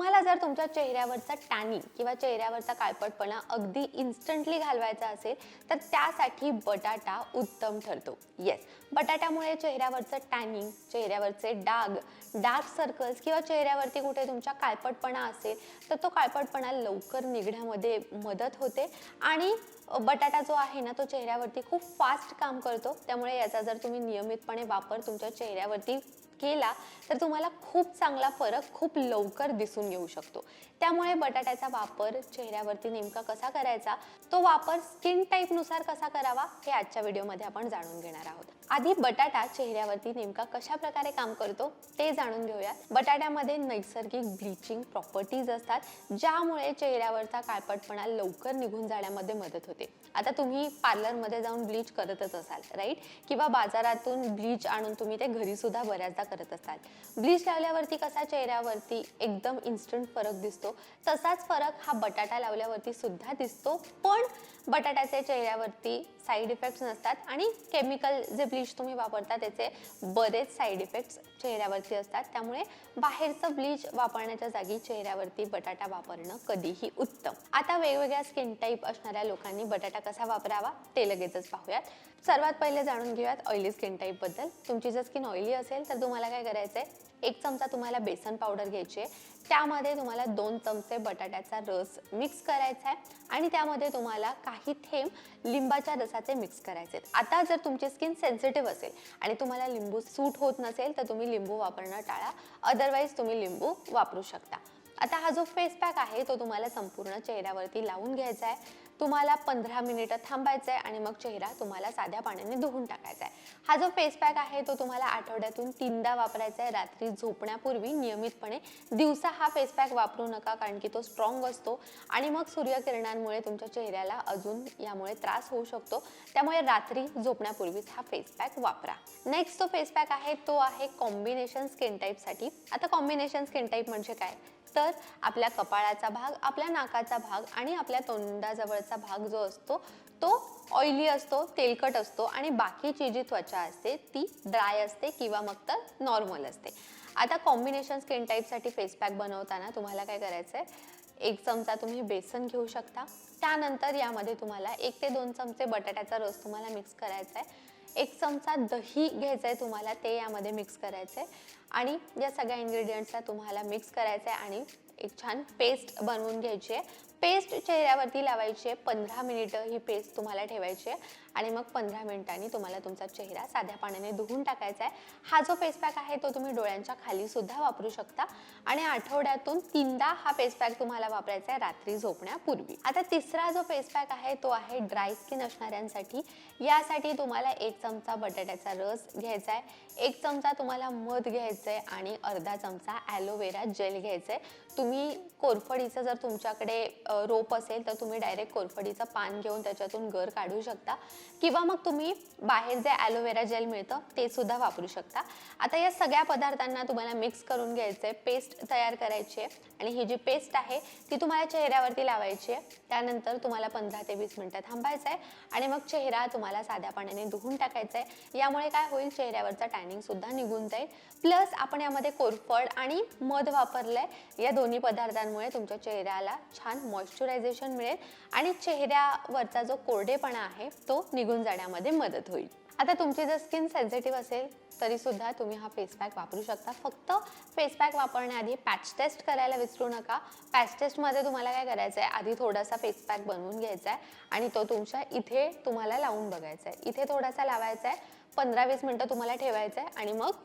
तुम्हाला जर तुमच्या चेहऱ्यावरचा टॅनिंग किंवा चेहऱ्यावरचा काळपटपणा अगदी इन्स्टंटली घालवायचा असेल तर त्यासाठी बटाटा उत्तम ठरतो. येस बटाट्यामुळे चेहऱ्यावरचं टॅनिंग चेहऱ्यावरचे डाग डार्क सर्कल्स किंवा चेहऱ्यावरती कुठे तुमच्या काळपटपणा असेल तर तो काळपटपणा लवकर निघण्यामध्ये मदत होते. आणि बटाटा जो आहे ना तो चेहऱ्यावरती खूप फास्ट काम करतो. त्यामुळे याचा जर तुम्ही नियमितपणे वापर तुमच्या चेहऱ्यावरती केला तर तुम्हाला खूप चांगला फरक खूप लवकर दिसून येऊ शकतो. त्यामुळे बटाट्याचा वापर चेहऱ्यावरती नेमका कसा करायचा तो वापर स्किन टाईपनुसार कसा करावा हे आजच्या व्हिडिओमध्ये आपण जाणून घेणार आहोत. आधी बटाटा चेहऱ्यावरती नेमका कशा प्रकारे काम करतो ते जाणून घेऊया बटाट्यामध्ये नैसर्गिक ब्लिचिंग प्रॉपर्टीज असतात ज्यामुळे चेहऱ्यावरचा काळपटपणा लवकर निघून जाण्यामध्ये मदत होते. आता तुम्ही पार्लरमध्ये जाऊन ब्लीच करतच असाल राईट किंवा बाजारातून ब्लीच आणून तुम्ही ते घरी सुद्धा बऱ्याचदा करत असाल. ब्लीच लावल्यावरती कसा चेहऱ्यावरती एकदम इन्स्टंट फरक दिसतो? तसाच फरक हा बटाटा लावल्यावरती सुद्धा दिसतो पण बटाट्याचे चेहऱ्यावरती साईड इफेक्ट्स नसतात आणि केमिकल जे ब्लीच तुम्ही वापरता त्याचे बरेच साईड इफेक्ट्स चेहऱ्यावरती असतात. त्यामुळे बाहेरचं ब्लीच वापरण्याच्या जागी चेहऱ्यावरती बटाटा वापरणं कधीही उत्तम. आता वेगवेगळ्या स्किन टाईप असणाऱ्या लोकांनी बटाटा कसा वापरावा ते लगेचच पाहूयात. सर्वात पहिले जाणून घेऊयात ऑइली स्किन टाईपबद्दल तुमची जर स्किन ऑइली असेल तर तुम्हाला काय करायचं आहे एक चमचा तुम्हाला बेसन पावडर घ्यायची आहे त्यामध्ये तुम्हाला दोन चमचे बटाट्याचा रस मिक्स करायचा आहे आणि त्यामध्ये तुम्हाला काही थेंब लिंबाच्या रसाचे मिक्स करायचे आहेत आता जर तुमची स्किन सेन्सिटिव्ह असेल आणि तुम्हाला लिंबू सूट होत नसेल तर तुम्ही लिंबू वापरणं टाळा. अदरवाईज तुम्ही लिंबू वापरू शकता. आता हा जो फेस पॅक आहे तो तुम्हाला संपूर्ण चेहऱ्यावरती लावून घ्यायचा आहे तुम्हाला पंधरा मिनिटं थांबायचं आहे आणि मग चेहरा तुम्हाला साध्या पाण्याने धुवून टाकायचा आहे हा जो फेस पॅक आहे तो तुम्हाला आठवड्यातून तीनदा वापरायचा आहे रात्री झोपण्यापूर्वी नियमितपणे दिवसा हा फेस पॅक वापरू नका कारण की तो स्ट्रॉंग असतो आणि मग सूर्यकिरणांमुळे तुमच्या चेहऱ्याला अजून यामुळे त्रास होऊ शकतो. त्यामुळे रात्री झोपण्यापूर्वीच हा फेस पॅक वापरा. नेक्स्ट जो फेस पॅक आहे तो आहे कॉम्बिनेशन स्किन टाईपसाठी आता कॉम्बिनेशन स्किन टाईप म्हणजे काय? तर आपल्या कपाळाचा भाग आपल्या नाकाचा भाग आणि आपल्या तोंडाजवळचा भाग जो असतो तो ऑइली असतो तेलकट असतो आणि बाकीची जी त्वचा असते ती ड्राय असते किंवा मग तर नॉर्मल असते. आता कॉम्बिनेशन स्किन टाईपसाठी फेस पॅक बनवताना तुम्हाला काय करायचं आहे? एक चमचा तुम्ही बेसन घेऊ शकता. त्यानंतर यामध्ये तुम्हाला एक ते दोन चमचे बटाट्याचा रस तुम्हाला मिक्स करायचा आहे. एक चमचा दही घ्यायचं आहे तुम्हाला ते यामध्ये मिक्स करायचं आहे आणि या सगळ्या इन्ग्रेडियंट्सला तुम्हाला मिक्स करायचं आहे आणि एक छान पेस्ट बनवून घ्यायची आहे. पेस्ट चेहऱ्यावरती लावायची आहे. पंधरा मिनिटं ही पेस्ट तुम्हाला ठेवायची आहे. आणि मग पंधरा मिनिटांनी तुम्हाला तुमचा चेहरा साध्या पाण्याने धुवून टाकायचा आहे. हा जो फेस पॅक आहे तो तुम्ही डोळ्यांच्या खाली सुद्धा वापरू शकता. आणि आठवड्यातून तीनदा हा फेस पॅक तुम्हाला वापरायचा आहे रात्री झोपण्यापूर्वी. आता तिसरा जो फेस पॅक आहे तो आहे ड्राय स्किन असणाऱ्यांसाठी. यासाठी तुम्हाला एक चमचा बटाट्याचा रस घ्यायचा आहे. एक चमचा तुम्हाला मध घ्यायचं आहे आणि अर्धा चमचा ॲलोवेरा जेल घ्यायचं आहे. तुम्ही कोरफडीचं जर तुमच्याकडे रोप असेल तर तुम्ही डायरेक्ट कोरफडीचं पान घेऊन त्याच्यातून गर काढू शकता. किंवा मग तुम्ही बाहेर जे ॲलोवेरा जेल मिळतं ते सुद्धा वापरू शकता. आता या सगळ्या पदार्थांना तुम्हाला मिक्स करून घ्यायचं आहे पेस्ट तयार करायची आहे आणि ही जी पेस्ट आहे ती तुम्हाला चेहऱ्यावरती लावायची आहे. त्यानंतर तुम्हाला पंधरा ते वीस मिनटं थांबायचं आहे आणि मग चेहरा तुम्हाला साध्या पाण्याने धुवून टाकायचा आहे. यामुळे काय होईल चेहऱ्यावरचा टॅनिंग सुद्धा निघून जाईल. प्लस आपण यामध्ये कोरफड आणि मध वापरलंय. या दोन्ही पदार्थांमुळे तुमच्या चेहऱ्याला छान मॉइश्चरायझेशन मिळेल आणि चेहऱ्यावरचा जो कोरडेपणा आहे तो निघून जाण्यामध्ये मदत होईल. आता तुमची जर स्किन सेन्सिटिव्ह असेल तरीसुद्धा तुम्ही हा फेस पॅक वापरू शकता. फक्त फेस पॅक वापरण्याआधी पॅच टेस्ट करायला विसरू नका. पॅच टेस्टमध्ये तुम्हाला काय करायचं आहे आधी थोडासा फेस पॅक बनवून घ्यायचा आहे आणि तो तुमच्या इथे तुम्हाला लावून बघायचा आहे इथे थोडासा लावायचा आहे पंधरा वीस मिनटं तुम्हाला ठेवायचं आहे आणि मग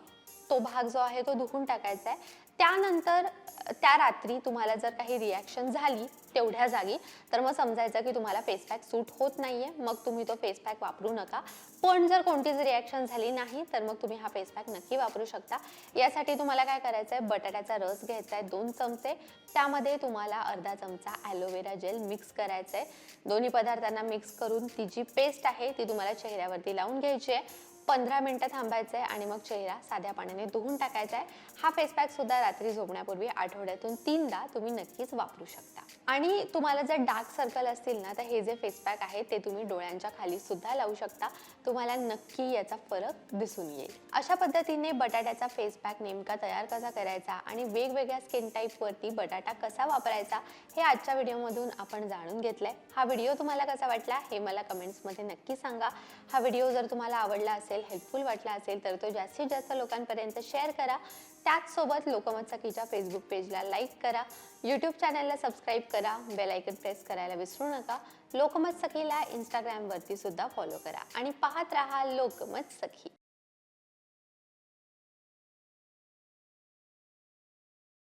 तो भाग जो आहे तो धुवून टाकायचा आहे त्यानंतर त्या रात्री तुम्हाला जर काही रिॲक्शन झाली तेवढ्या जागी तर मग समजायचं की तुम्हाला फेस पॅक सूट होत नाही आहे मग तुम्ही तो फेस पॅक वापरू नका. पण जर कोणतीच रिॲक्शन झाली नाही तर मग तुम्ही हा फेस पॅक नक्की वापरू शकता. यासाठी तुम्हाला काय करायचं आहे बटाट्याचा रस घ्यायचा आहे दोन चमचे. त्यामध्ये तुम्हाला अर्धा चमचा ॲलोवेरा जेल मिक्स करायचं आहे दोन्ही पदार्थांना मिक्स करून ती जी पेस्ट आहे ती तुम्हाला चेहऱ्यावरती लावून घ्यायची आहे. पंधरा मिनटं थांबायचं आहे आणि मग चेहरा साध्या पाण्याने धुवून टाकायचा आहे हा फेस पॅक सुद्धा रात्री झोपण्यापूर्वी आठवड्यातून तीनदा तुम्ही नक्कीच वापरू शकता. आणि तुम्हाला जर डार्क सर्कल असतील ना तर हे जे फेस पॅक आहे ते तुम्ही डोळ्यांच्या खाली सुद्धा लावू शकता. तुम्हाला नक्की याचा फरक दिसून येईल. अशा पद्धतीने बटाट्याचा फेस पॅक नेमका तयार कसा करायचा आणि वेगवेगळ्या स्किन टाईपवरती बटाटा कसा वापरायचा हे आजच्या व्हिडिओमधून आपण जाणून घेतलंय. हा व्हिडिओ तुम्हाला कसा वाटला हे मला कमेंट्समध्ये नक्की सांगा. हा व्हिडिओ जर तुम्हाला आवडला असेल असेल हेल्पफुल वाटला असेल तर तो जास्तीत जास्त लोकांपर्यंत शेअर करा. त्याचसोबत लोकमत सखीच्या फेसबुक पेजला लाईक करा. यूट्यूब चॅनलला सबस्क्राईब करा. बेल आयकन प्रेस करायला विसरू नका. लोकमत सखीला इंस्टाग्रामवरती सुद्धा फॉलो करा. आणि पाहत राहा लोकमत सखी